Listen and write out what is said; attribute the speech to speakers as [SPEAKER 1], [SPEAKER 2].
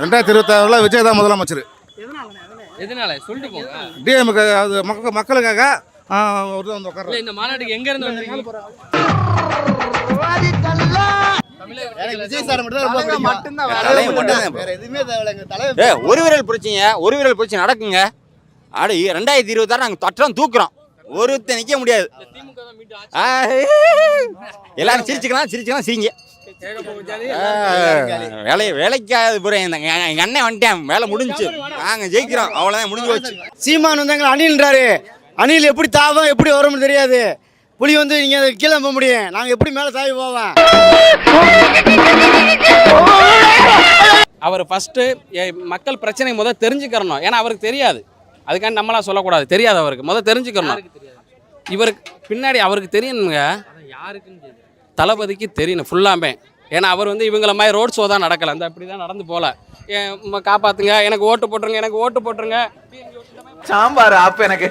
[SPEAKER 1] ரெண்டாயிரத்தி இருபத்தாறில் விஜய் தான் முதலமைச்சர்.
[SPEAKER 2] எதனால? சொல்லிட்டு போங்க.
[SPEAKER 1] டிஎம்க்கு அது மக்கள் மக்களுக்காக ஒரு தான் வந்து
[SPEAKER 2] இல்ல இந்த மாநாட்டுக்கு எங்க இருந்து வந்தீங்க?
[SPEAKER 3] ஒரு விரல் பிடிச்சிங்க ஒரு விரல் பிடிச்சி நடக்குங்க. ஆடு ரெண்டாயிரத்தி இருபத்தாறு நாங்கள் தொட்டுறோம் தூக்குறோம். ஒருத்தன் நிற்க முடியாது. எல்லாரும் சிரிச்சுக்கலாம் சிரிச்சுக்கலாம் சிரிங்க. வேலையை வேலைக்காது புரிய எங்கள் அண்ணன் வந்துட்டேன். வேலை முடிஞ்சுச்சு. நாங்கள் ஜெயிக்கிறோம். அவ்வளோதான் முடிஞ்சு போச்சு.
[SPEAKER 4] சீமான் வந்து எங்களை அணில்ன்றாரு அணில் எப்படி தாவும் எப்படி வரும்னு தெரியாது. புலி வந்து நீங்க அதை கீழே போக முடியும். நாங்க எப்படி மேல தாவி போவோம்?
[SPEAKER 2] அவர் ஃபஸ்ட்டு மக்கள் பிரச்சனை முதல் தெரிஞ்சுக்கிறணும். ஏன்னா அவருக்கு தெரியாது. அதுக்காண்டி நம்மளாம் சொல்லக்கூடாது. தெரியாது அவருக்கு. முதல் தெரிஞ்சுக்கிறணும். இவருக்கு பின்னாடி அவருக்கு தெரியணுங்க யாருக்குன்னு தளபதிக்கு தெரியணும் ஃபுல்லாமே ஏன்னா அவர் வந்து இவங்கள மாதிரி ரோட் ஷோ தான் நடக்கலை. அந்த அப்படி தான் நடந்து போகல காப்பாற்றுங்க எனக்கு ஓட்டு போட்டுருங்க எனக்கு ஓட்டு போட்டுருங்க.
[SPEAKER 5] சாம்பார் அப்போ எனக்கு.